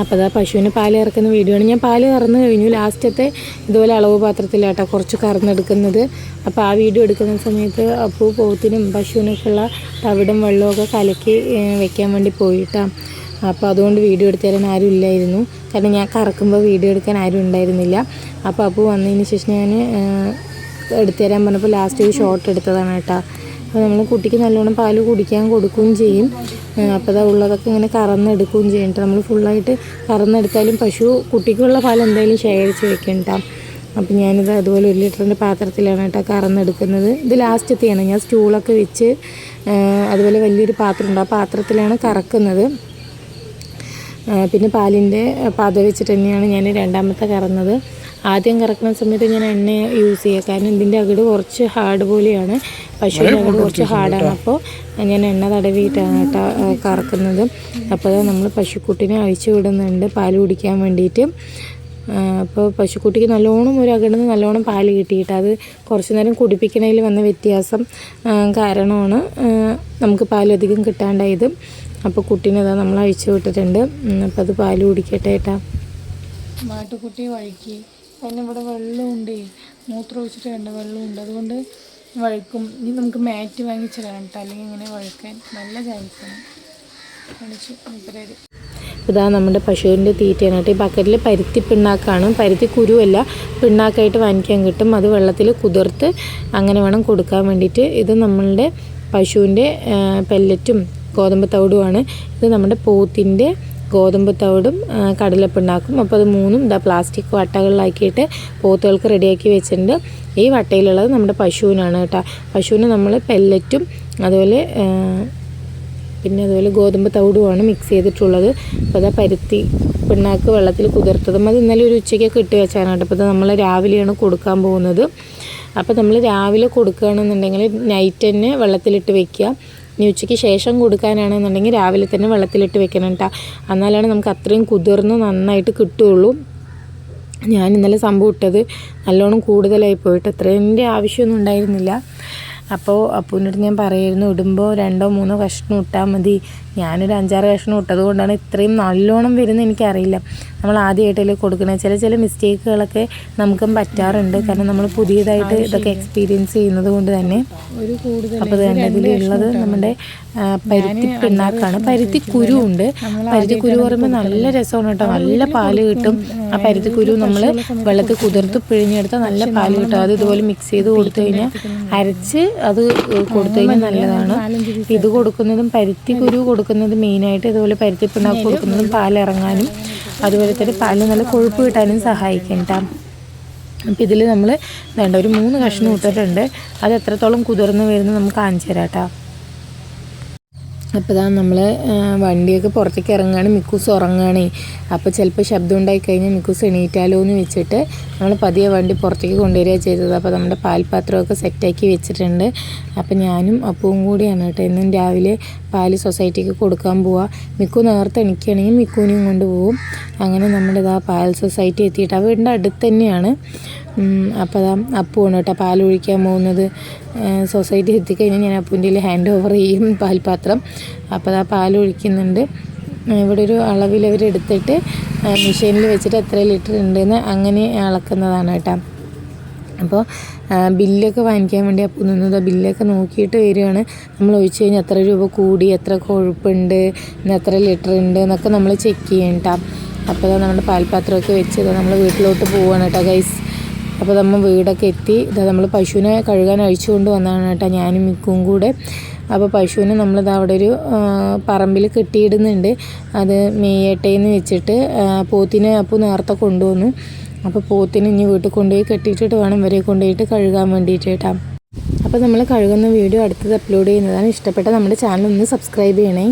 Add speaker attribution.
Speaker 1: അപ്പോൾ അതാ പശുവിന് പാൽ ഇറക്കുന്ന വീഡിയോ ആണ്. ഞാൻ പാൽ കറന്നു കഴിഞ്ഞു. ലാസ്റ്റത്തെ ഇതുപോലെ അളവ് പാത്രത്തിലാട്ടോ കുറച്ച് കറന്നെടുക്കുന്നത്. അപ്പോൾ ആ വീഡിയോ എടുക്കുന്ന സമയത്ത് അപ്പൂ പോത്തിനും പശുവിനൊക്കെയുള്ള തവിടും വെള്ളമൊക്കെ കലക്കി വെക്കാൻ വേണ്ടി പോയിട്ടാ. അപ്പോൾ അതുകൊണ്ട് വീഡിയോ എടുത്തു തരാൻ ആരും ഇല്ലായിരുന്നു. കാരണം ഞാൻ കറക്കുമ്പോൾ വീഡിയോ എടുക്കാൻ ആരും ഉണ്ടായിരുന്നില്ല. അപ്പോൾ അപ്പു വന്നതിന് ശേഷം ഞാൻ എടുത്തു തരാൻ പറഞ്ഞപ്പോൾ ലാസ്റ്റ് ഒരു ഷോട്ട് എടുത്തതാണ് കേട്ടോ. അപ്പോൾ നമ്മൾ കുട്ടിക്ക് നല്ലോണം പാൽ കുടിക്കാൻ കൊടുക്കുകയും ചെയ്യും. അപ്പോൾ അത് ഉള്ളതൊക്കെ ഇങ്ങനെ കറന്നെടുക്കുകയും ചെയ്യണ്ട നമ്മൾ ഫുള്ളായിട്ട് കറന്നെടുത്താലും പശു കുട്ടിക്കുള്ള പാൽ എന്തായാലും ശേഖരിച്ച് വെക്കണ്ട അപ്പം ഞാനിത് അതുപോലെ ഒരു ലിറ്ററിന്റെ പാത്രത്തിലാണ് കേട്ടോ കറന്നെടുക്കുന്നത്. ഇത് ലാസ്റ്റത്തെയാണ്. ഞാൻ സ്റ്റൂളൊക്കെ വെച്ച് അതുപോലെ വലിയൊരു പാത്രമുണ്ട് ആ പാത്രത്തിലാണ് കറക്കുന്നത്. പിന്നെ പാലിന്റെ പാത വെച്ചിട്ട് തന്നെയാണ് ഞാൻ രണ്ടാമത്തെ കറന്നത്. ആദ്യം കറക്കുന്ന സമയത്ത് ഞാൻ എണ്ണ യൂസ് ചെയ്യുക. കാരണം ഇതിന്റെ അകിട് കുറച്ച് ഹാർഡ് പോലെയാണ്. പശുവിന്റെ അകിട് കുറച്ച് ഹാർഡാണ് അപ്പോൾ ഞാൻ എണ്ണ തടവിയിട്ടാണ് കേട്ടോ കറക്കുന്നത്. അപ്പോൾ അത് നമ്മൾ പശുക്കുട്ടിനെ അഴിച്ചു വിടുന്നുണ്ട് പാൽ കുടിക്കാൻ വേണ്ടിയിട്ട്. അപ്പോൾ പശുക്കുട്ടിക്ക് നല്ലോണം ഒരു അകിടുന്ന് നല്ലോണം പാൽ കിട്ടിയിട്ട് അത് കുറച്ച് നേരം കുടിപ്പിക്കണതിൽ വന്ന വ്യത്യാസം കാരണമാണ് നമുക്ക് പാലധികം കിട്ടാണ്ടായത്. അപ്പോൾ കുട്ടീനെ അതാ നമ്മൾ അഴിച്ചു വിട്ടിട്ടുണ്ട്. അപ്പോൾ അത് പാൽ കുടിക്കട്ടെ ഏട്ടാ.
Speaker 2: മാട്ടുക്കുട്ടി വഴുക്കി അതിന് ഇവിടെ വെള്ളമുണ്ട് മൂത്രം ഒഴിച്ചിട്ട് കണ്ട വെള്ളമുണ്ട് അതുകൊണ്ട് വഴുക്കും. ഇനി നമുക്ക് മാറ്റ് വാങ്ങിച്ചിടാം കേട്ടോ. അല്ലെങ്കിൽ ഇങ്ങനെ വഴുക്കാൻ നല്ല ചാൻസാണ് കാണിച്ചു. മൂപ്പരേര്
Speaker 1: ഇതാ നമ്മുടെ പശുവിന്റെ തീറ്റയാണ് കേട്ടോ. ഈ ബക്കറ്റിൽ പരുത്തി പിണ്ണാക്കാണ്. പരുത്തി കുരുവല്ല. പിണ്ണാക്കായിട്ട് വാങ്ങിക്കാൻ കിട്ടും. അത് വെള്ളത്തിൽ കുതിർത്ത് അങ്ങനെ വേണം കൊടുക്കാൻ വേണ്ടിയിട്ട്. ഇത് നമ്മളുടെ പശുവിന്റെ പെല്ലറ്റും ഗോതമ്പ് തവിടുമാണ് ഇത് നമ്മുടെ പോത്തിന്റെ ഗോതമ്പ് തവിടും കടലപ്പിണ്ണാക്കും. അപ്പോൾ അത് മൂന്നും ഇതാ പ്ലാസ്റ്റിക് വട്ടകളിലാക്കിയിട്ട് പോത്തുകൾക്ക് റെഡിയാക്കി വെച്ചിട്ടുണ്ട്. ഈ വട്ടയിലുള്ളത് നമ്മുടെ പശുവിനാണ് കേട്ടോ. പശുവിന് നമ്മൾ പെല്ലറ്റും അതുപോലെ പിന്നെ അതുപോലെ ഗോതമ്പ് തവിടുമാണ് മിക്സ് ചെയ്തിട്ടുള്ളത്. അപ്പോൾ അതാ പരുത്തി പിണ്ണാക്ക് വെള്ളത്തിൽ കുതിർത്തതും. അത് ഇന്നലെ ഒരു ഉച്ചയ്ക്കൊക്കെ ഇട്ട് വെച്ചാണ് കേട്ടോ. അപ്പോൾ നമ്മൾ രാവിലെയാണ് കൊടുക്കാൻ പോകുന്നത്. അപ്പോൾ നമ്മൾ രാവിലെ കൊടുക്കുകയാണെന്നുണ്ടെങ്കിൽ നൈറ്റ് തന്നെ വെള്ളത്തിലിട്ട് വെക്കുക. ഇനി ഉച്ചയ്ക്ക് ശേഷം കൊടുക്കാനാണെന്നുണ്ടെങ്കിൽ രാവിലെ തന്നെ വെള്ളത്തിലിട്ട് വെക്കണം കേട്ടോ എന്നാലാണ് നമുക്ക് അത്രയും കുതിർന്ന് നന്നായിട്ട് കിട്ടുകയുള്ളൂ. ഞാൻ ഇന്നലെ സംഭവം ഇട്ടത് നല്ലോണം കൂടുതലായി പോയിട്ട് അത്രേന്റെ ആവശ്യമൊന്നും ഉണ്ടായിരുന്നില്ല. അപ്പോൾ അപ്പൂനോട് ഞാൻ പറയായിരുന്നു ഇടുമ്പോൾ രണ്ടോ മൂന്നോ കഷ്ണം ഇട്ടാൽ മതി. ഞാനൊരു അഞ്ചാറ് കഷ്ണം ഇട്ടത് കൊണ്ടാണ് ഇത്രയും നല്ലോണം വരുന്നത് എനിക്കറിയില്ല. നമ്മൾ ആദ്യമായിട്ടല്ലേ കൊടുക്കുന്നത് ചില ചില മിസ്റ്റേക്കുകളൊക്കെ നമുക്കും പറ്റാറുണ്ട്. കാരണം നമ്മൾ പുതിയതായിട്ട് ഇതൊക്കെ എക്സ്പീരിയൻസ് ചെയ്യുന്നത് കൊണ്ട് തന്നെ. അപ്പോൾ തന്നെ ഇതിലുള്ളത് നമ്മുടെ പരുത്തി പിണ്ണാക്കാണ്. പരുത്തി കുരു ഉണ്ട്. പരുത്തി കുരു പറയുമ്പോൾ നല്ല രസമാണ് കേട്ടോ. നല്ല പാൽ കിട്ടും. ആ പരുത്തി കുരു നമ്മൾ വെള്ളത്തിൽ കുതിർത്ത് പിഴിഞ്ഞെടുത്താൽ നല്ല പാൽ കിട്ടും. അത് ഇതുപോലെ മിക്സ് ചെയ്ത് കൊടുത്തു കഴിഞ്ഞാൽ അരച്ച് അത് കൊടുത്തു കഴിഞ്ഞാൽ നല്ലതാണ്. ഇത് കൊടുക്കുന്നതും പരുത്തി കുരു കൊടുക്കുന്നതും മെയിനായിട്ട് ഇതുപോലെ പരുത്തി പിണ്ണാക്ക് കൊടുക്കുന്നതും പാലിറങ്ങാനും അതുപോലെ തന്നെ പാലിൽ നല്ല കൊഴുപ്പ് കിട്ടാനും സഹായിക്കും കേട്ടോ അപ്പം ഇതിൽ നമ്മൾ വേണ്ട ഒരു മൂന്ന് കഷ്ണം ഇട്ടിട്ടുണ്ട്. അത് എത്രത്തോളം കുതിർന്ന് വരുന്ന നമുക്ക് കാണിച്ചു തരാം കേട്ടോ. അപ്പോൾ നമ്മൾ വണ്ടിയൊക്കെ പുറത്തേക്ക് ഇറങ്ങുകയാണ്. മിക്കൂസ് ഉറങ്ങുകയാണ്. അപ്പോൾ ചിലപ്പോൾ ശബ്ദം ഉണ്ടായി കഴിഞ്ഞാൽ മിക്കൂസ് എണീറ്റാലോ എന്ന് വെച്ചിട്ട് നമ്മൾ പതിയെ വണ്ടി പുറത്തേക്ക് കൊണ്ടുവരിക ചെയ്തത്. അപ്പോൾ നമ്മുടെ പാൽപാത്രമൊക്കെ സെറ്റാക്കി വെച്ചിട്ടുണ്ട്. അപ്പോൾ ഞാനും അപ്പവും കൂടിയാണ് കേട്ടോ. ഇന്നും രാവിലെ പാൽ സൊസൈറ്റിക്ക് കൊടുക്കാൻ പോവുക മിക്കു നേരത്തെ എണിക്കുകയാണെങ്കിൽ മിക്കുവിനെയും കൊണ്ട് പോവും. അങ്ങനെ നമ്മുടെ ഇതാ പാൽ സൊസൈറ്റി എത്തിയിട്ട് ആ വീടിന്റെ അടുത്ത് തന്നെയാണ്. അപ്പോൾ അതാ അപ്പുവാണ് കേട്ടോ പാൽ ഒഴിക്കാൻ പോകുന്നത്. സൊസൈറ്റി എത്തിക്കഴിഞ്ഞാൽ ഞാൻ അപ്പൂന്റെ ഹാൻഡ് ഓവർ ചെയ്യും പാൽപാത്രം. അപ്പോൾ അതാ പാൽ ഒഴിക്കുന്നുണ്ട്. ഇവിടെ ഒരു അളവിൽ അവരെടുത്തിട്ട് മെഷീനിൽ വെച്ചിട്ട് എത്ര ലിറ്റർ ഉണ്ടെന്ന് അങ്ങനെ അളക്കുന്നതാണ് കേട്ടോ. അപ്പോൾ ബില്ലൊക്കെ വാങ്ങിക്കാൻ വേണ്ടി അപ്പോൾ നിന്നത് ബില്ലൊക്കെ നോക്കിയിട്ട് വരികയാണ്. നമ്മൾ ഒഴിച്ചു കഴിഞ്ഞാൽ എത്ര രൂപ കൂടി എത്ര കൊഴുപ്പുണ്ട് എത്ര ലിറ്റർ ഉണ്ട് എന്നൊക്കെ നമ്മൾ ചെക്ക് ചെയ്യണം അപ്പോൾ ദാ നമ്മുടെ പാൽപാത്രമൊക്കെ വെച്ച് ഇതാ നമ്മൾ വീട്ടിലോട്ട് പോവുകയാണ് കേട്ടോ ഗൈസ് അപ്പോൾ നമ്മൾ വീടൊക്കെ എത്തി. ഇതാ നമ്മൾ പശുവിനെ കഴുകാൻ അഴിച്ചു കൊണ്ട് വന്നതാണ് കേട്ടോ ഞാനും മിക്കും കൂടെ. അപ്പോൾ പശുവിനെ നമ്മളിത് അവിടെ ഒരു പറമ്പിൽ കെട്ടിയിടുന്നുണ്ട്. അത് മേയട്ടേന്ന് വെച്ചിട്ട് പോത്തിനെ അപ്പോൾ നേരത്തെ കൊണ്ടുവന്നു. അപ്പോൾ പോത്തിനെ ഇനി വീട്ടിൽ കൊണ്ടുപോയി കെട്ടിയിട്ടിട്ട് വേണം ഇവരെ കൊണ്ടുപോയിട്ട് കഴുകാൻ വേണ്ടിയിട്ട് കേട്ടോ. അപ്പോൾ നമ്മൾ കഴുകുന്ന വീഡിയോ അടുത്തത് അപ്ലോഡ് ചെയ്യുന്നതാണ്. ഇഷ്ടപ്പെട്ട നമ്മുടെ ചാനൽ ഒന്ന് സബ്സ്ക്രൈബ് ചെയ്യണേ.